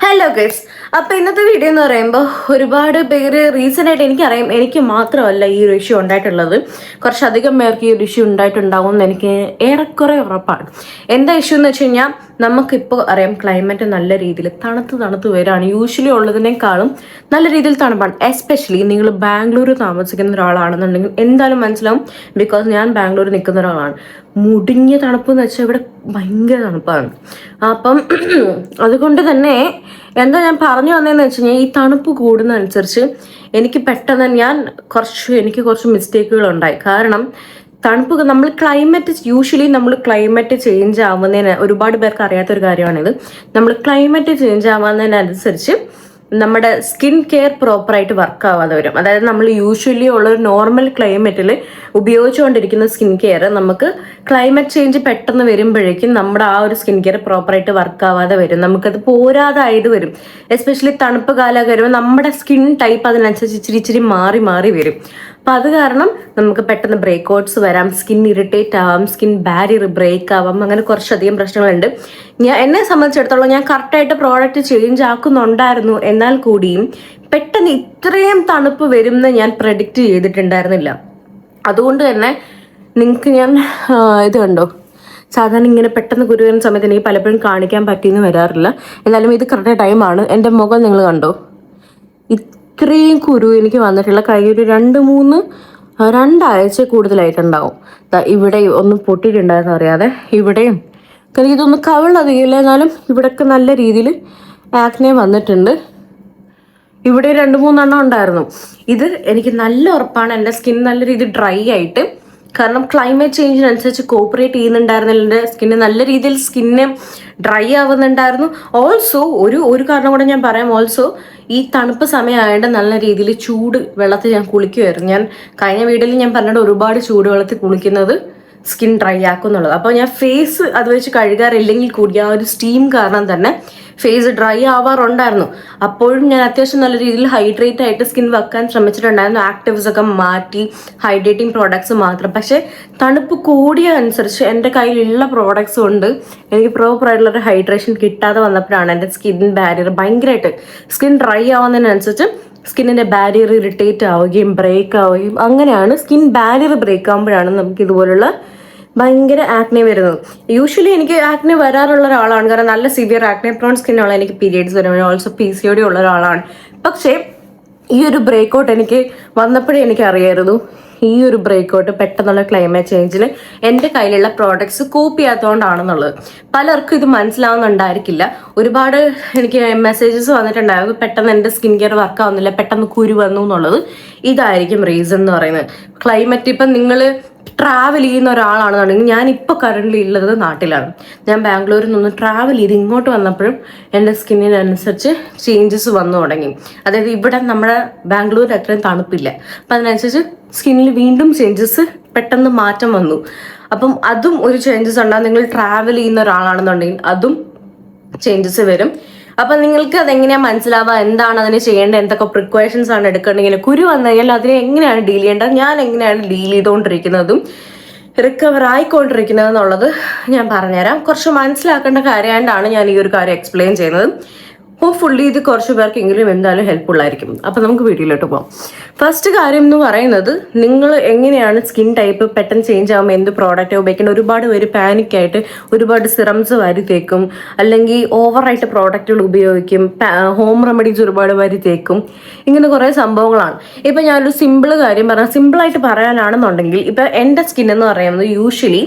Hello guys അപ്പോൾ ഇന്നത്തെ video എന്ന് പറയുമ്പോൾ ഒരുപാട് പേര് റീസെന്റ് ആയിട്ട് എനിക്കറിയാം. എനിക്ക് മാത്രമല്ല ഈ ഒരു ഇഷ്യൂ ഉണ്ടായിട്ടുള്ളത്. കുറച്ചധികം പേർക്ക് ഈ ഒരു ഇഷ്യൂ ഉണ്ടായിട്ടുണ്ടാവും എന്ന് എനിക്ക് ഏറെക്കുറെ ഉറപ്പാണ്. എന്താ ഇഷ്യൂ എന്ന് വെച്ച് കഴിഞ്ഞാൽ നമുക്കിപ്പോൾ അറിയാം ക്ലൈമറ്റ് നല്ല രീതിയിൽ തണുത്ത് തണുത്ത് വരാണ്. യൂഷ്വലി ഉള്ളതിനേക്കാളും നല്ല രീതിയിൽ തണുപ്പാണ്. എസ്പെഷ്യലി നിങ്ങൾ ബാംഗ്ലൂർ താമസിക്കുന്ന ഒരാളാണെന്നുണ്ടെങ്കിൽ എന്തായാലും മനസ്സിലാവും ബിക്കോസ് ഞാൻ ബാംഗ്ലൂർ നിൽക്കുന്ന ഒരാളാണ്. മുടിഞ്ഞ തണുപ്പ് എന്ന് വെച്ചാൽ ഇവിടെ ഭയങ്കര തണുപ്പാണ്. അപ്പം അതുകൊണ്ട് തന്നെ എന്താ ഞാൻ പറഞ്ഞു വന്നതെന്ന് വെച്ച് കഴിഞ്ഞാൽ ഈ തണുപ്പ് കൂടുന്നതനുസരിച്ച് എനിക്ക് പെട്ടെന്ന് ഞാൻ കുറച്ച് എനിക്ക് കുറച്ച് മിസ്റ്റേക്കുകൾ ഉണ്ടായി. കാരണം തണുപ്പ് നമ്മൾ ക്ലൈമറ്റ് യൂഷ്വലി നമ്മൾ ക്ലൈമറ്റ് ചേഞ്ച് ആവുന്നതിന് ഒരുപാട് പേർക്ക് അറിയാത്തൊരു കാര്യമാണിത്. നമ്മൾ ക്ലൈമറ്റ് ചേഞ്ച് ആവുന്നതിനനുസരിച്ച് നമ്മുടെ സ്കിൻ കെയർ പ്രോപ്പറായിട്ട് വർക്ക് ആവാതെ വരും. അതായത് നമ്മൾ യൂഷ്വലി ഉള്ള ഒരു നോർമൽ ക്ലൈമറ്റിൽ ഉപയോഗിച്ചുകൊണ്ടിരിക്കുന്ന സ്കിൻ കെയർ നമുക്ക് ക്ലൈമറ്റ് ചേഞ്ച് പെട്ടെന്ന് വരുമ്പോഴേക്കും നമ്മുടെ ആ ഒരു സ്കിൻ കെയർ പ്രോപ്പറായിട്ട് വർക്ക് ആവാതെ വരും. നമുക്കത് പോരാതായത് വരും. എസ്പെഷ്യലി തണുപ്പ് കാലം വരുമ്പോൾ നമ്മുടെ സ്കിൻ ടൈപ്പ് അതിനനുസരിച്ച് ഇച്ചിരി ഇച്ചിരി മാറി മാറി വരും. അപ്പം അത് കാരണം നമുക്ക് പെട്ടെന്ന് ബ്രേക്ക് ഔട്ട്സ് വരാം സ്കിൻ ഇറിറ്റേറ്റ് ആവാം സ്കിൻ ബാരിയർ ബ്രേക്ക് ആവാം അങ്ങനെ കുറച്ചധികം പ്രശ്നങ്ങളുണ്ട്. ഞാൻ എന്നെ സംബന്ധിച്ചിടത്തോളം ഞാൻ കറക്റ്റായിട്ട് പ്രോഡക്റ്റ് ചേഞ്ച് ആക്കുന്നുണ്ടായിരുന്നു. എന്നാൽ കൂടിയും പെട്ടെന്ന് ഇത്രയും തണുപ്പ് വരുമെന്ന് ഞാൻ പ്രഡിക്റ്റ് ചെയ്തിട്ടുണ്ടായിരുന്നില്ല. അതുകൊണ്ട് തന്നെ നിങ്ങൾക്ക് ഞാൻ ഇത് കണ്ടോ? സാധാരണ ഇങ്ങനെ പെട്ടെന്ന് കുരു വരുന്ന സമയത്ത് എനിക്ക് പലപ്പോഴും കാണിക്കാൻ പറ്റിയെന്ന് വരാറില്ല. എന്നാലും ഇത് കറക്റ്റ് ടൈമാണ് എന്റെ മുഖം നിങ്ങൾ കണ്ടോ? ഇത്രയും കുരു എനിക്ക് വന്നിട്ടുള്ള കൈ ഒരു രണ്ട് മൂന്ന് രണ്ടാഴ്ച കൂടുതലായിട്ടുണ്ടാവും. ഇവിടെ ഒന്ന് പൊട്ടിയിട്ടുണ്ടായിരുന്നു അറിയാതെ ഇവിടെയും. എനിക്ക് ഇതൊന്നും കവിളധികമില്ല എന്നാലും ഇവിടെയൊക്കെ നല്ല രീതിയിൽ ആക്നെ വന്നിട്ടുണ്ട്. ഇവിടെ രണ്ട് മൂന്നെണ്ണം ഉണ്ടായിരുന്നു. ഇത് എനിക്ക് നല്ല ഉറപ്പാണ്. എന്റെ സ്കിൻ നല്ല രീതിയിൽ ഡ്രൈ ആയിട്ട് കാരണം ക്ലൈമറ്റ് ചേഞ്ചിനനുസരിച്ച് കോപ്പറേറ്റ് ചെയ്യുന്നുണ്ടായിരുന്നില്ല. എന്റെ സ്കിന്ന് നല്ല രീതിയിൽ സ്കിന്ന് ഡ്രൈ ആവുന്നുണ്ടായിരുന്നു. ഓൾസോ ഒരു ഒരു കാരണം കൂടെ ഞാൻ പറയാം. ഓൾസോ ഈ തണുപ്പ് സമയമായതുകൊണ്ട് നല്ല രീതിയിൽ ചൂട് വെള്ളത്തിൽ ഞാൻ കുളിക്കുമായിരുന്നു ഞാൻ കഴിഞ്ഞ വീഡിയോയിൽ ഞാൻ പറഞ്ഞിട്ട് ഒരുപാട് ചൂട് വെള്ളത്തിൽ കുളിക്കുന്നത്. സ്കിൻ ഡ്രൈ ആക്കും എന്നുള്ളത് അപ്പോൾ ഞാൻ ഫേസ് അത് വെച്ച് കഴുകാറില്ലെങ്കിൽ കൂടി ആ ഒരു സ്റ്റീം കാരണം തന്നെ ഫേസ് ഡ്രൈ ആവാറുണ്ടായിരുന്നു. അപ്പോഴും ഞാൻ അത്യാവശ്യം നല്ല രീതിയിൽ ഹൈഡ്രേറ്റ് ആയിട്ട് സ്കിൻ വെക്കാൻ ശ്രമിച്ചിട്ടുണ്ടായിരുന്നു. ആക്റ്റീവ്സ് ഒക്കെ മാറ്റി ഹൈഡ്രേറ്റിംഗ് പ്രോഡക്ട്സ് മാത്രം. പക്ഷേ തണുപ്പ് കൂടിയ അനുസരിച്ച് എന്റെ കയ്യിലുള്ള പ്രോഡക്ട്സ് കൊണ്ട് എനിക്ക് പ്രോപ്പർ ആയിട്ടുള്ള ഒരു ഹൈഡ്രേഷൻ കിട്ടാതെ വന്നപ്പോഴാണ് എന്റെ സ്കിൻ ബാരിയർ ഭയങ്കരമായിട്ട് സ്കിൻ ഡ്രൈ ആവുന്നതിനനുസരിച്ച് സ്കിന്നിന്റെ ബാരിയർ ഇറിറ്റേറ്റ് ആവുകയും ബ്രേക്ക് ആവുകയും അങ്ങനെയാണ് സ്കിൻ ബാരിയർ ബ്രേക്ക് ആകുമ്പോഴാണ് നമുക്ക് ഇതുപോലുള്ള ഭയങ്കര ആക്നെ വരുന്നത് യൂഷ്വലി എനിക്ക് ആക്നെ വരാറുള്ള ഒരാളാണ്. കാരണം നല്ല സിവിയർ ആക്നെ പ്രോൺ സ്കിന്നുള്ള എനിക്ക് പീരിയഡ്സ് വരുമ്പോൾ also P C O D ഉള്ള ഒരാളാണ്. പക്ഷേ ഈ ഒരു ബ്രേക്ക് ഔട്ട് എനിക്ക് വന്നപ്പോഴേ എനിക്ക് അറിയായിരുന്നു ഈ ഒരു ബ്രേക്ക് ഔട്ട് പെട്ടെന്നുള്ള ക്ലൈമറ്റ് ചേഞ്ചിൽ എന്റെ കയ്യിലുള്ള പ്രോഡക്ട്സ് കോപ്പ് ചെയ്യാത്തതുകൊണ്ടാണെന്നുള്ളത് പലർക്കും ഇത് മനസ്സിലാവുന്നുണ്ടായിരിക്കില്ല. ഒരുപാട് എനിക്ക് മെസ്സേജസ് വന്നിട്ടുണ്ടായിരുന്നു. പെട്ടെന്ന് എന്റെ സ്കിൻ കെയർ വർക്ക് ആവുന്നില്ല. പെട്ടെന്ന് കുരു വന്നു എന്നുള്ളത്. ഇതായിരിക്കും റീസൺ എന്ന് പറയുന്നത്. ക്ലൈമറ്റ് ഇപ്പം നിങ്ങൾ ട്രാവൽ ചെയ്യുന്ന ഒരാളാണെന്നുണ്ടെങ്കിൽ ഞാൻ ഇപ്പോൾ കറന്റ് ഉള്ളത് നാട്ടിലാണ്. ഞാൻ ബാംഗ്ലൂരിൽ നിന്ന് ട്രാവൽ ചെയ്ത് ഇങ്ങോട്ട് വന്നപ്പോഴും എന്റെ സ്കിന്നിനനുസരിച്ച് ചേഞ്ചസ് വന്നു തുടങ്ങി. അതായത് ഇവിടെ നമ്മുടെ ബാംഗ്ലൂരിൽ അത്രയും തണുപ്പില്ല. അപ്പം അതിനനുസരിച്ച് സ്കിന്നിൽ വീണ്ടും ചേഞ്ചസ് പെട്ടെന്ന് മാറ്റം വന്നു. അപ്പം അതും ഒരു ചേഞ്ചസ് ഉണ്ടാകും നിങ്ങൾ ട്രാവൽ ചെയ്യുന്ന ഒരാളാണെന്നുണ്ടെങ്കിൽ അതും ചേഞ്ചസ് വരും. അപ്പൊ നിങ്ങൾക്ക് അതെങ്ങനെയാ മനസ്സിലാവുക? എന്താണ് അതിന് ചെയ്യേണ്ടത്? എന്തൊക്കെ പ്രിക്കോഷൻസ് ആണ് എടുക്കേണ്ടത് കുരു വന്നു കഴിഞ്ഞാൽ അതിനെ എങ്ങനെയാണ് ഡീൽ ചെയ്യേണ്ടത്? ഞാൻ എങ്ങനെയാണ് ഡീൽ ചെയ്തുകൊണ്ടിരിക്കുന്നതും റിക്കവർ ആയിക്കൊണ്ടിരിക്കുന്നത് എന്നുള്ളത് ഞാൻ പറഞ്ഞുതരാം. കുറച്ച് മനസ്സിലാക്കേണ്ട കാര്യമായിട്ടാണ് ഞാൻ ഈ ഒരു കാര്യം എക്സ്പ്ലെയിൻ ചെയ്യുന്നത്. ഹോപ്പ്ഫുള്ളി ഇത് കുറച്ച് പേർക്കെങ്കിലും എന്തായാലും ഹെൽപ്ഫുൾ ആയിരിക്കും. അപ്പം നമുക്ക് വീഡിയോയിലോട്ട് പോകാം ഫസ്റ്റ് കാര്യം എന്ന് പറയുന്നത് നിങ്ങൾ എങ്ങനെയാണ് സ്കിൻ ടൈപ്പ് പെട്ടെന്ന് ചേഞ്ച് ആകുമ്പോൾ എന്ത് പ്രോഡക്റ്റ് ഉപയോഗിക്കുന്നത് ഒരുപാട് പേര് പാനിക്കായിട്ട് ഒരുപാട് സിറംസ് വാരി തേക്കും. അല്ലെങ്കിൽ ഓവറായിട്ട് പ്രോഡക്റ്റുകൾ ഉപയോഗിക്കും. ഹോം റെമഡീസ് ഒരുപാട് വാരി തേക്കും. ഇങ്ങനെ കുറേ സംഭവങ്ങളാണ്. ഇപ്പം ഞാനൊരു സിമ്പിൾ കാര്യം പറഞ്ഞാൽ സിമ്പിളായിട്ട് പറയാനാണെന്നുണ്ടെങ്കിൽ ഇപ്പം എന്റെ സ്കിൻ എന്ന് പറയുന്നത് യൂഷ്വലി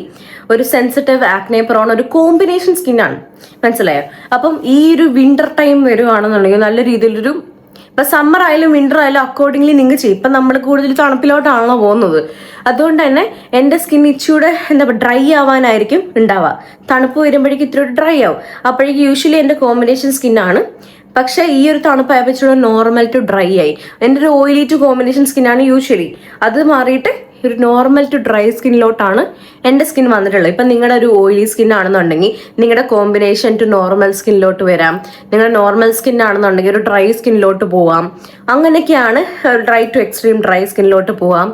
ഒരു സെൻസിറ്റീവ് ആക്നെ പ്രോൺ ഒരു കോമ്പിനേഷൻ സ്കിൻ ആണ്. മനസ്സിലായോ? അപ്പം ഈ ഒരു വിന്റർ ടൈം വരുവാണെന്നുണ്ടെങ്കിൽ നല്ല രീതിയിലൊരു ഇപ്പൊ സമ്മർ ആയാലും വിന്റർ ആയാലും അക്കോർഡിംഗ്ലി നിങ്ങൾ ചെയ്യും. ഇപ്പൊ നമ്മൾ കൂടുതൽ തണുപ്പിലോട്ടാണല്ലോ പോകുന്നത്. അതുകൊണ്ട് തന്നെ എന്റെ സ്കിൻ ഇച്ചിയുടെ എന്താ പറയുക ഡ്രൈ ആവാനായിരിക്കും ഉണ്ടാവുക. തണുപ്പ് വരുമ്പോഴേക്കും ഇത്തിരി ഡ്രൈ ആവും. അപ്പോഴേക്കും യൂഷ്വലി എന്റെ കോമ്പിനേഷൻ സ്കിൻ ആണ്. പക്ഷെ ഈ ഒരു തണുപ്പായപ്പോൾ നോർമൽ ടു ഡ്രൈ ആയി. എന്റെ ഒരു ഓയിലി ടു കോമ്പിനേഷൻ സ്കിന്നാണ് യൂഷ്വലി അത് മാറിയിട്ട് ഒരു നോർമൽ ടു ഡ്രൈ സ്കിന്നിലോട്ടാണ് എന്റെ സ്കിൻ വന്നിട്ടുള്ളത്. ഇപ്പം നിങ്ങളുടെ ഒരു ഓയിലി സ്കിൻ ആണെന്നുണ്ടെങ്കിൽ നിങ്ങളുടെ കോമ്പിനേഷൻ ടു നോർമൽ സ്കിന്നിലോട്ട് വരാം. നിങ്ങളുടെ നോർമൽ സ്കിൻ ആണെന്നുണ്ടെങ്കിൽ ഒരു ഡ്രൈ സ്കിന്നിലോട്ട് പോവാം. അങ്ങനെയൊക്കെയാണ് ഡ്രൈ ടു എക്സ്ട്രീം ഡ്രൈ സ്കിന്നിലോട്ട് പോവാം.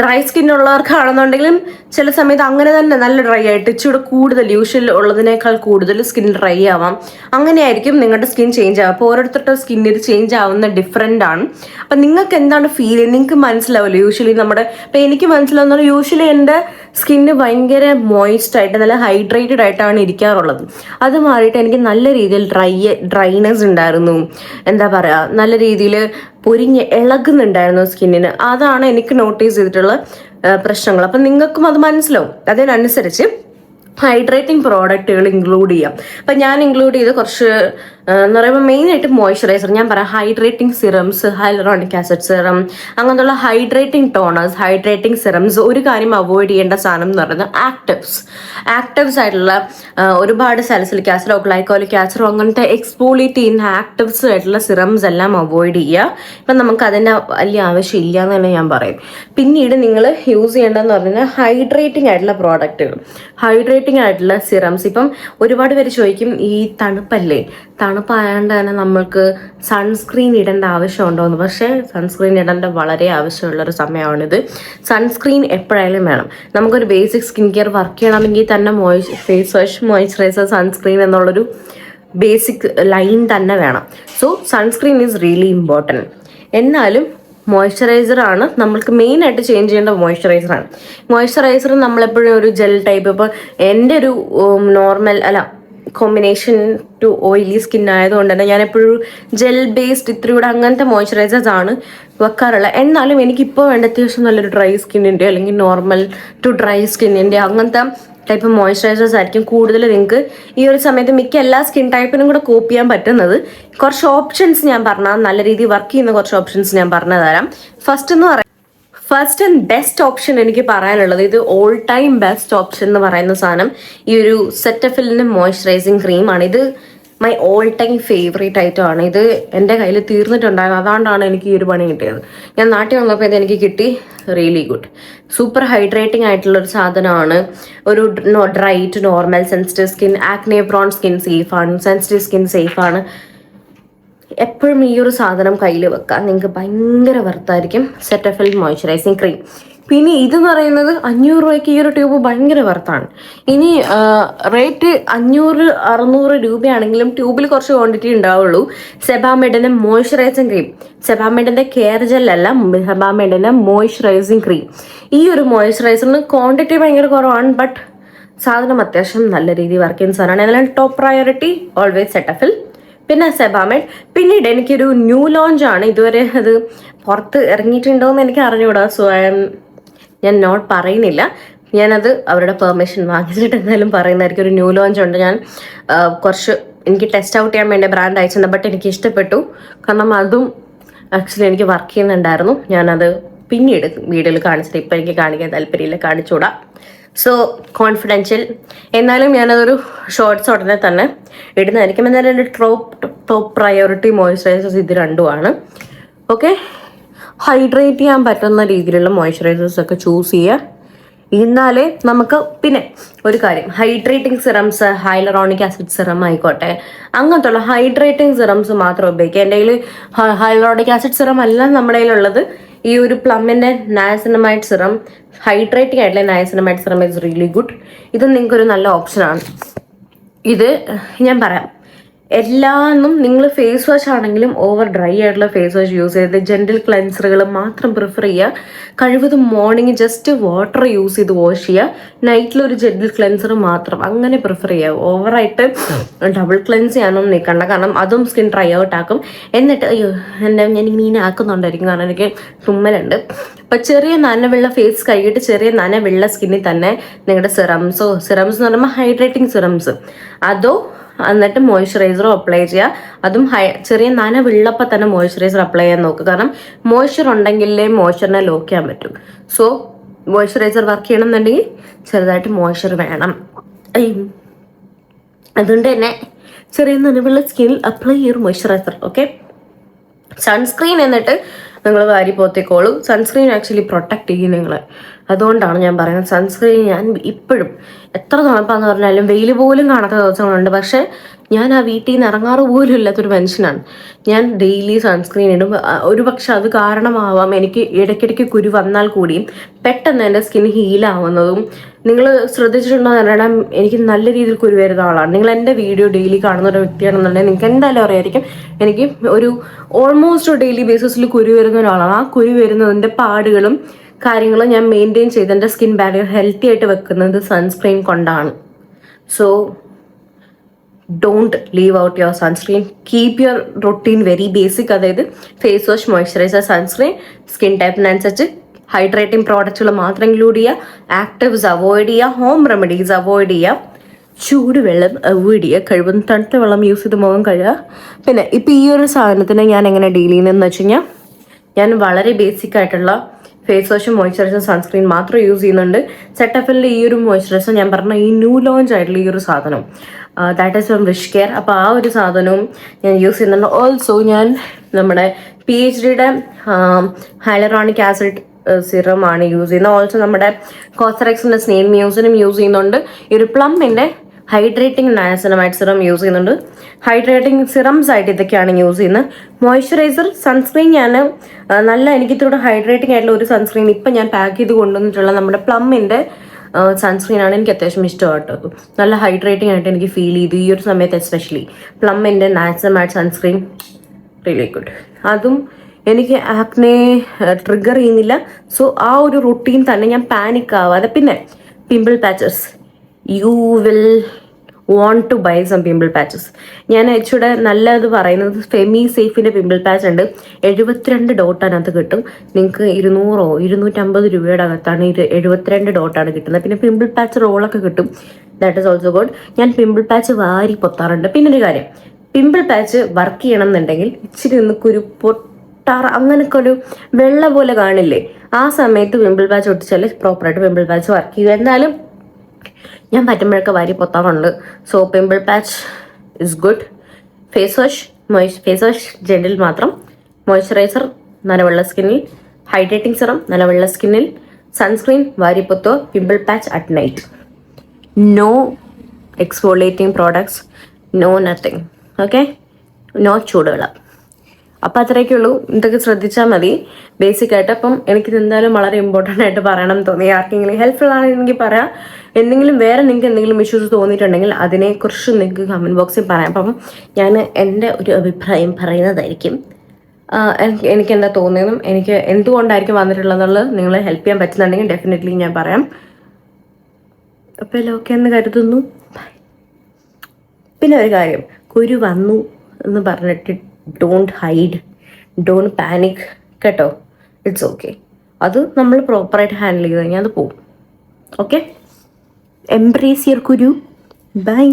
ഡ്രൈ സ്കിൻ ഉള്ളവർക്കാണെന്നുണ്ടെങ്കിലും ചില സമയത്ത് അങ്ങനെ തന്നെ നല്ല ഡ്രൈ ആയിട്ട് ഇച്ചിരി കൂടുതൽ യൂഷ്വൽ ഉള്ളതിനേക്കാൾ കൂടുതൽ സ്കിൻ ഡ്രൈ ആവാം. അങ്ങനെയായിരിക്കും നിങ്ങളുടെ സ്കിൻ ചേഞ്ച് ആവുക. അപ്പോൾ ഓരോരുത്തരുടെ സ്കിന്നിൽ ചേഞ്ച് ആവുന്ന ഡിഫറെന്റ് ആണ്. അപ്പം നിങ്ങൾക്ക് എന്താണ് ഫീൽ നിങ്ങൾക്ക് മനസ്സിലാവില്ല യൂഷ്വലി നമ്മുടെ ഇപ്പം എനിക്ക് മനസ്സിലാവുന്ന യൂഷ്വലി എന്റെ സ്കിന്ന് ഭയങ്കര മോയിസ്റ്റ് ആയിട്ട് നല്ല ഹൈഡ്രേറ്റഡ് ആയിട്ടാണ് ഇരിക്കാറുള്ളത്. അത് മാറിയിട്ട് എനിക്ക് നല്ല രീതിയിൽ ഡ്രൈ ഡ്രൈനെസ് ഉണ്ടായിരുന്നു. എന്താ പറയുക നല്ല രീതിയിൽ പൊരിഞ്ഞ് ഇളകുന്നുണ്ടായിരുന്നു സ്കിന്നിന്. അതാണ് എനിക്ക് നോട്ടീസ് ചെയ്തിട്ടുള്ള പ്രശ്നങ്ങൾ. അപ്പം നിങ്ങൾക്കും അത് മനസ്സിലാവും. അതിനനുസരിച്ച് ഹൈഡ്രേറ്റിംഗ് പ്രോഡക്റ്റുകൾ ഇൻക്ലൂഡ് ചെയ്യാം. അപ്പം ഞാൻ ഇൻക്ലൂഡ് ചെയ്ത് കുറച്ച് എന്ന് പറയുമ്പോൾ മെയിനായിട്ട് മോയ്സ്ചറൈസർ ഞാൻ പറയാം hydrating serums hyaluronic acid serum അങ്ങനത്തുള്ള hydrating toners hydrating serums ഒരു കാര്യം അവോയ്ഡ് ചെയ്യേണ്ട സാധനം എന്ന് പറയുന്നത് ആക്റ്റീവ്സ് ആക്റ്റീവ്സ് ആയിട്ടുള്ള ഒരുപാട് സാലിസിലിക് ആസിഡോ ഗ്ലൈക്കോലിക് ആസിഡോ അങ്ങനത്തെ എക്സ്പോളിറ്റ് ചെയ്യുന്ന ആക്റ്റീവ്സ് ആയിട്ടുള്ള സിറംസ് എല്ലാം അവോയ്ഡ് ചെയ്യുക. ഇപ്പം നമുക്ക് അതിന്റെ വലിയ ആവശ്യമില്ല എന്ന് തന്നെ ഞാൻ പറയും. പിന്നീട് നിങ്ങൾ യൂസ് ചെയ്യേണ്ടതെന്ന് പറഞ്ഞാൽ ഹൈഡ്രേറ്റിംഗ് ആയിട്ടുള്ള പ്രോഡക്റ്റുകൾ ഹൈഡ്രേറ്റിംഗ് ആയിട്ടുള്ള സിറംസ് ഇപ്പം ഒരുപാട് പേര് ചോദിക്കും ഈ തണുപ്പല്ലേ? തണുപ്പായതുകൊണ്ട് തന്നെ നമ്മൾക്ക് സൺസ്ക്രീൻ ഇടേണ്ട ആവശ്യമുണ്ടോ എന്ന് പക്ഷേ സൺസ്ക്രീൻ ഇടേണ്ട വളരെ ആവശ്യമുള്ള ഒരു സമയമാണിത്. സൺസ്ക്രീൻ എപ്പോഴായാലും വേണം. നമുക്കൊരു ബേസിക് സ്കിൻ കെയർ വർക്ക് ചെയ്യണമെങ്കിൽ തന്നെ മോയ്സ് ഫേസ് വാഷ് മോയ്സ്ചറൈസർ സൺസ്ക്രീൻ എന്നുള്ളൊരു ബേസിക് ലൈൻ തന്നെ വേണം. So sunscreen is really important എന്നാലും മോയ്സ്ചറൈസർ ആണ് നമ്മൾക്ക് മെയിൻ ആയിട്ട് ചേഞ്ച് ചെയ്യേണ്ട മോയ്സ്ചറൈസർ ആണ്. മോയ്സ്ചറൈസർ നമ്മളെപ്പോഴും ഒരു ജെൽ ടൈപ്പ് ഇപ്പോൾ എന്റെ ഒരു നോർമൽ അല്ല കോമ്പിനേഷൻ ടു ഓയിലി സ്കിൻ ആയതുകൊണ്ട് തന്നെ ഞാൻ എപ്പോഴും ജെൽ ബേസ്ഡ് ഇത്തിരി കൂടെ അങ്ങനത്തെ മോയ്സ്ചറൈസേഴ്സ് ആണ് വെക്കാറുള്ളത്. എന്നാലും എനിക്കിപ്പോൾ വേണ്ട അത്യാവശ്യം നല്ലൊരു ഡ്രൈ സ്കിന്നിന്റെ അല്ലെങ്കിൽ നോർമൽ ടു ഡ്രൈ സ്കിന്നിന്റെ അങ്ങനത്തെ ടൈപ്പ് മോയ്സ്ചറൈസേഴ്സ് ആയിരിക്കും കൂടുതൽ നിങ്ങൾക്ക് ഈ ഒരു സമയത്ത് മിക്ക എല്ലാ സ്കിൻ ടൈപ്പിനും കൂടെ കോപ്പ് ചെയ്യാൻ പറ്റുന്നത്. കുറച്ച് ഓപ്ഷൻസ് ഞാൻ പറഞ്ഞാൽ നല്ല രീതിയിൽ വർക്ക് ചെയ്യുന്ന കുറച്ച് ഓപ്ഷൻസ് ഞാൻ പറഞ്ഞു തരാം ഫസ്റ്റ് എന്ന് പറയാം ഫസ്റ്റ് ആൻഡ് ബെസ്റ്റ് ഓപ്ഷൻ എനിക്ക് പറയാനുള്ളത് ഇത് ഓൾ ടൈം ബെസ്റ്റ് ഓപ്ഷൻ എന്ന് പറയുന്ന സാധനം ഈ ഒരു സെറ്റഫിലിന്റെ മോയ്സ്ചറൈസിങ് ക്രീമാണ് ഇത് my all time favourite item ആണ് ഇത് എന്റെ കയ്യിൽ തീർന്നിട്ടുണ്ടായിരുന്നു. അതുകൊണ്ടാണ് എനിക്ക് ഈ ഒരു പണി കിട്ടിയത്. ഞാൻ നാട്ടിൽ വന്നപ്പോൾ ഇത് എനിക്ക് കിട്ടി. റിയലി ഗുഡ് സൂപ്പർ ഹൈഡ്രേറ്റിംഗ് ആയിട്ടുള്ള ഒരു സാധനമാണ്. ഒരു dry to normal sensitive skin acne prone skin സേഫാണ് സെൻസിറ്റീവ് സ്കിൻ സേഫാണ് എപ്പോഴും ഈ ഒരു സാധനം കയ്യിൽ വെക്കാം നിങ്ങൾക്ക് ഭയങ്കര വർത്തായിരിക്കും സെറ്റഫിൽ മോയ്സ്ചറൈസിങ് ക്രീം പിന്നെ ഇതെന്ന് പറയുന്നത് അഞ്ഞൂറ് രൂപയ്ക്ക് ഈ ഒരു ട്യൂബ് ഭയങ്കര വർത്താണ് ഇനി റേറ്റ് അഞ്ഞൂറ് അറുന്നൂറ് രൂപയാണെങ്കിലും ട്യൂബിൽ കുറച്ച് ക്വാണ്ടിറ്റി ഉണ്ടാവുള്ളൂ. സെബാമെഡിന്റെ മോയ്സ്ചറൈസിങ് ക്രീം സെബാമെഡിന്റെ കെയർ ജെല്ലല്ല സെബാമെഡിന്റെ മോയ്സ്ചറൈസിങ് ക്രീം ഈ ഒരു മോയ്സ്ചറൈസറിന് ക്വാണ്ടിറ്റി ഭയങ്കര കുറവാണ് ബട്ട് സാധനം അത്യാവശ്യം നല്ല രീതിയിൽ വർക്ക് ചെയ്യുന്ന സാധനമാണ്. എന്നാലും ടോപ്പ് പ്രയോറിറ്റി ഓൾവേസ് സെറ്റഫിൽ പിന്നെ സെബാമെഡ് പിന്നീട് എനിക്കൊരു ന്യൂ ലോഞ്ച് ആണ്. ഇതുവരെ അത് പുറത്ത് ഇറങ്ങിയിട്ടുണ്ടോ എന്ന് എനിക്ക് അറിഞ്ഞുകൂടാ സോ ഞാൻ നോട്ട് പറയുന്നില്ല. ഞാനത് അവരുടെ പെർമിഷൻ വാങ്ങിച്ചിട്ട് എന്തായാലും പറയുന്നതായിരിക്കും. ഒരു ന്യൂ ലോഞ്ച് ഉണ്ട്. ഞാൻ കുറച്ച് എനിക്ക് ടെസ്റ്റ് ഔട്ട് ചെയ്യാൻ വേണ്ടി ബ്രാൻഡ് അയച്ചിട്ടുണ്ട്. ബട്ട് എനിക്ക് ഇഷ്ടപ്പെട്ടു. കാരണം അതും ആക്ച്വലി എനിക്ക് വർക്ക് ചെയ്യുന്നുണ്ടായിരുന്നു. ഞാനത് പിന്നീട് വീഡിയോയിൽ കാണിച്ചിട്ട് ഇപ്പം എനിക്ക് കാണിക്കാൻ താല്പര്യമില്ല. കാണിച്ചുകൂടാ. സോ കോൺഫിഡൻഷ്യൽ എന്നാലും ഞാനതൊരു ഷോർട്സ് ഉടനെ തന്നെ ഇടുന്നതായിരിക്കും. എന്നാലും എന്റെ ടോപ്പ് ടോപ്പ് പ്രയോറിറ്റി മോയ്സ്ചറൈസേഴ്സ് ഇത് രണ്ടുമാണ്. ഓക്കെ ഹൈഡ്രേറ്റ് ചെയ്യാൻ പറ്റുന്ന രീതിയിലുള്ള മോയ്സ്ചറൈസേഴ്സ് ഒക്കെ ചൂസ് ചെയ്യുക. എന്നാലേ നമുക്ക് പിന്നെ ഒരു കാര്യം. Hydrating serums hyaluronic acid serum ആയിക്കോട്ടെ. അങ്ങനത്തുള്ള ഹൈഡ്രേറ്റിംഗ് സിറംസ് മാത്രം ഉപയോഗിക്കുക. എന്റെ കയ്യിൽ ഹൈലറോണിക് ആസിഡ് സിറം അല്ല നമ്മുടെ കയ്യിലുള്ളത്. ഈ ഒരു പ്ലമ്മിന്റെ നയസിനമൈഡ് സിറം ഹൈഡ്രേറ്റിംഗ് ആയിട്ടുള്ള niacinamide serum is really good ഇത് നിങ്ങൾക്കൊരു നല്ല ഓപ്ഷനാണ് ഇത് ഞാൻ പറയാം. എല്ലാന്നും നിങ്ങൾ ഫേസ് വാഷ് ആണെങ്കിലും ഓവർ ഡ്രൈ ആയിട്ടുള്ള ഫേസ് വാഷ് യൂസ് ചെയ്ത് ജെന്റിൽ ക്ലെൻസറുകൾ മാത്രം പ്രിഫർ ചെയ്യുക. കഴിവതും മോർണിംഗ് ജസ്റ്റ് വാട്ടർ യൂസ് ചെയ്ത് വാഷ് ചെയ്യുക. നൈറ്റിൽ ഒരു ജെന്റിൽ ക്ലെൻസർ മാത്രം അങ്ങനെ പ്രിഫർ ചെയ്യുക. ഓവറായിട്ട് ഡബിൾ ക്ലെൻസ് ചെയ്യാനൊന്നും നിൽക്കണ്ട. കാരണം അതും സ്കിൻ ഡ്രൈ ഔട്ട് ആക്കും. എന്നിട്ട് അയ്യോ എന്റെ ഞാൻ മീൻ ആക്കുന്നുണ്ടായിരിക്കും. കാരണം എനിക്ക് തുമ്മലുണ്ട് അപ്പം ചെറിയ നനവുള്ള ഫേസ് കഴുകിയിട്ട് ചെറിയ നനവുള്ള സ്കിന്നിൽ തന്നെ നിങ്ങളുടെ സിറംസോ സിറംസ് എന്ന് പറയുമ്പോൾ ഹൈഡ്രേറ്റിംഗ് സിറംസ് അതോ എന്നിട്ട് മോയ്സ്ചറൈസറും അപ്ലൈ ചെയ്യുക. അതും ഹൈ ചെറിയ നനവുള്ളപ്പോൾ തന്നെ മോയ്സ്ചറൈസർ അപ്ലൈ ചെയ്യാൻ നോക്കുക കാരണം മോയ്സ്ചർ ഉണ്ടെങ്കിലേ മോയ്സ്ചറിനെ ലോക്ക് ചെയ്യാൻ പറ്റും. സോ മോയ്സ്ചറൈസർ വർക്ക് ചെയ്യണം എന്നുണ്ടെങ്കിൽ ചെറുതായിട്ട് മോയ്സ്ചർ വേണം. അതുകൊണ്ട് തന്നെ ചെറിയ നനവുള്ള സ്കിന്നിൽ അപ്ലൈ ചെയ്യൊരു മോയ്സ്ചറൈസർ ഓക്കെ സൺസ്ക്രീൻ എന്നിട്ട് നിങ്ങൾ വാരി പോത്തേക്കോളും. സൺസ്ക്രീൻ ആക്ച്വലി പ്രൊട്ടക്റ്റ് ചെയ്യും നിങ്ങളെ. അതുകൊണ്ടാണ് ഞാൻ പറയുന്നത് സൺസ്ക്രീൻ ഞാൻ ഇപ്പോഴും എത്ര തണുപ്പാന്ന് പറഞ്ഞാലും വെയിൽ പോലും കാണാത്ത ദിവസങ്ങളുണ്ട്. പക്ഷെ ഞാൻ ആ വീട്ടിൽ നിന്ന് ഇറങ്ങാറ് പോലും ഇല്ലാത്തൊരു മനുഷ്യനാണ്. ഞാൻ ഡെയിലി സൺസ്ക്രീൻ ഇടും ഒരു പക്ഷെ അത് കാരണമാവാം. എനിക്ക് ഇടയ്ക്കിടയ്ക്ക് കുരു വന്നാൽ കൂടിയും പെട്ടെന്ന് എന്റെ സ്കിൻ ഹീലാവുന്നതും നിങ്ങൾ ശ്രദ്ധിച്ചിട്ടുണ്ടോ എന്ന് പറയണം എനിക്ക് നല്ല രീതിയിൽ കുരു വരുന്ന ആളാണ്. നിങ്ങൾ എന്റെ വീഡിയോ ഡെയിലി കാണുന്ന ഒരു വ്യക്തിയാണെന്നുണ്ടെങ്കിൽ നിങ്ങൾക്ക് എന്തായാലും അറിയായിരിക്കും. എനിക്ക് ഒരു ഓൾമോസ്റ്റ് ഡെയിലി ബേസിസിൽ കുരു വരുന്ന ഒരാളാണ്. ആ കുരു വരുന്നതിന്റെ പാടുകളും കാര്യങ്ങളും ഞാൻ മെയിന്റെയിൻ ചെയ്ത് എന്റെ സ്കിൻ ബാരിയർ ഹെൽത്തി ആയിട്ട് വെക്കുന്നത് സൺസ്ക്രീൻ കൊണ്ടാണ്. So don't leave out your sunscreen keep your routine very basic അതായത് face wash moisturiser sunscreen skin ടൈപ്പിനനുസരിച്ച് hydrating പ്രോഡക്റ്റുകൾ മാത്രം ഇൻക്ലൂഡ് ചെയ്യുക. ആക്റ്റീവ്സ് അവോയ്ഡ് ചെയ്യുക. ഹോം റെമഡീസ് അവോയ്ഡ് ചെയ്യുക. ചൂടുവെള്ളം അവോയ്ഡ് ചെയ്യുക. കഴിവതും തണുത്ത വെള്ളം യൂസ് ചെയ്ത് മുഖം കഴുകുക. പിന്നെ ഇപ്പം ഈ ഒരു സാധനത്തിന് ഞാൻ എങ്ങനെ ഡീൽ ചെയ്യുന്നതെന്ന് വെച്ച് കഴിഞ്ഞാൽ ഞാൻ വളരെ ബേസിക് ആയിട്ടുള്ള ഫേസ് വാഷും മോയ്സ്ചറൈസറും സൺസ്ക്രീൻ മാത്രം യൂസ് ചെയ്യുന്നുണ്ട്. സെറ്റഫിലിന്റെ ഈ ഒരു മോയ്സ്ചറൈസർ ഞാൻ പറഞ്ഞ ഈ ന്യൂ ലോഞ്ച് ആയിട്ടുള്ള ഈ ഒരു സാധനം. ദാറ്റ് ഈസ് ഫ്രം റിഷ് കെയർ അപ്പോൾ ആ ഒരു സാധനവും ഞാൻ യൂസ് ചെയ്യുന്നുണ്ട്. ഓൾസോ ഞാൻ നമ്മുടെ പി എച്ച് ഡിയുടെ ഹൈലറോണിക് ആസിഡ് സിറം ആണ് യൂസ് ചെയ്യുന്നത്. ഓൾസോ നമ്മുടെ കോസറക്സിന്റെ സ്നേ മ്യൂസിനും യൂസ് ചെയ്യുന്നുണ്ട്. ഈ ഒരു പ്ലമ്മിന്റെ ഹൈഡ്രേറ്റിംഗ് നയസനമൈഡ് സിറം യൂസ് ചെയ്യുന്നുണ്ട്. ഹൈഡ്രേറ്റിംഗ് സിറംസ് ആയിട്ട് ഇതൊക്കെയാണ് യൂസ് ചെയ്യുന്നത്. മോയ്സ്ചറൈസർ സൺസ്ക്രീൻ ഞാൻ നല്ല എനിക്ക് ഇത്തിരി ഹൈഡ്രേറ്റിംഗ് ആയിട്ടുള്ള ഒരു സൺസ്ക്രീൻ ഇപ്പം ഞാൻ പാക്ക് ചെയ്ത് കൊണ്ടുവന്നിട്ടുള്ള നമ്മുടെ പ്ലമ്മിന്റെ സൺസ്ക്രീൻ ആണ് എനിക്ക് അത്യാവശ്യം ഇഷ്ടപ്പെട്ടത് നല്ല ഹൈഡ്രേറ്റിംഗ് ആയിട്ട് എനിക്ക് ഫീൽ ചെയ്തു ഈ ഒരു സമയത്ത് എസ്പെഷ്യലി പ്ലമ്മിന്റെ നാച്ചറമായിട്ട് സൺസ്ക്രീൻ റിയലി ഗുഡ് അതും എനിക്ക് ആക്നെ ട്രിഗർ ചെയ്യുന്നില്ല. സോ ആ ഒരു റുട്ടീൻ തന്നെ ഞാൻ പാനിക് ആവാതെ. പിന്നെ pimple patches you will want to buy some pimple patches ഞാൻ ആക്ച്വലി നല്ലത് പറയുന്നത് ഫെമി സേഫിന്റെ പിമ്പിൾ പാച്ച് ഉണ്ട്. എഴുപത്തിരണ്ട് ഡോട്ട് അതിനകത്ത് കിട്ടും. നിങ്ങൾക്ക് ഇരുന്നൂറോ ഇരുന്നൂറ്റമ്പത് രൂപയുടെ അകത്താണ് ഇത് എഴുപത്തിരണ്ട് ഡോട്ടാണ് കിട്ടുന്നത്. പിന്നെ പിമ്പിൾ പാച്ച് റോളൊക്കെ കിട്ടും. ദാറ്റ് ഇസ് ഓൾസോ ഗുഡ് ഞാൻ പിമ്പിൾ പാച്ച് വാരി പൊത്താറുണ്ട്. പിന്നെ ഒരു കാര്യം. പിമ്പിൾ പാച്ച് വർക്ക് ചെയ്യണം എന്നുണ്ടെങ്കിൽ ഇച്ചിരി ഒന്ന് കുരു പൊട്ടാറ അങ്ങനൊക്കെ ഒരു വെള്ള പോലെ കാണില്ലേ? ആ സമയത്ത് പിമ്പിൾ പാച്ച് ഒട്ടിച്ചാൽ പ്രോപ്പറായിട്ട് പിമ്പിൾ പാച്ച് വർക്ക് ചെയ്യും. എന്നാലും ഞാൻ പറ്റുമ്പോഴൊക്കെ വാരി പൊത്താറുണ്ട്. So pimple patch is good face wash മോയ്സ് face wash gentle മാത്രം. മോയ്സ്ചറൈസർ വെള്ള സ്കിന്നിൽ ഹൈഡ്രേറ്റിംഗ് സിറം വെള്ള സ്കിന്നിൽ sunscreen വാരിപ്പൊത്തോ pimple patch at night no exfoliating products no nothing okay no ചൂടുവെള്ളം. അപ്പം അത്രയൊക്കെ ഇതൊക്കെ ശ്രദ്ധിച്ചാൽ മതി. ബേസിക് ആയിട്ട് അപ്പം എനിക്കിത് എന്തായാലും വളരെ ഇമ്പോർട്ടന്റ് ആയിട്ട് പറയണം തോന്നി. ആർക്കെങ്കിലും ഹെൽപ്ഫുൾ ആണെങ്കിൽ പറയാം. എന്തെങ്കിലും വേറെ നിങ്ങൾക്ക് എന്തെങ്കിലും ഇഷ്യൂസ് തോന്നിയിട്ടുണ്ടെങ്കിൽ അതിനെക്കുറിച്ച് നിങ്ങൾക്ക് കമന്റ് ബോക്സിൽ പറയാം. അപ്പം ഞാൻ എന്റെ ഒരു അഭിപ്രായം പറയുന്നതായിരിക്കും. എനിക്ക് എന്താ തോന്നിയതും എനിക്ക് എന്തുകൊണ്ടായിരിക്കും വന്നിട്ടുള്ളതെന്നുള്ളത് നിങ്ങളെ ഹെൽപ്പ് ചെയ്യാൻ പറ്റുന്നുണ്ടെങ്കിൽ ഡെഫിനറ്റ്ലി ഞാൻ പറയാം. അപ്പോൾ എല്ലാം ഓക്കെ എന്ന് കരുതുന്നു. പിന്നെ ഒരു കാര്യം. കുരു വന്നു എന്ന് പറഞ്ഞിട്ട് ഡോണ്ട് ഹൈഡ് ഡോണ്ട് പാനിക് കേട്ടോ? ഇറ്റ്സ് ഓക്കെ അത് നമ്മൾ പ്രോപ്പറായിട്ട് ഹാൻഡിൽ ചെയ്ത് കഴിഞ്ഞാൽ അത് പോകും ഓക്കെ എംബ്രേസ് യുവർ കുരു ബൈ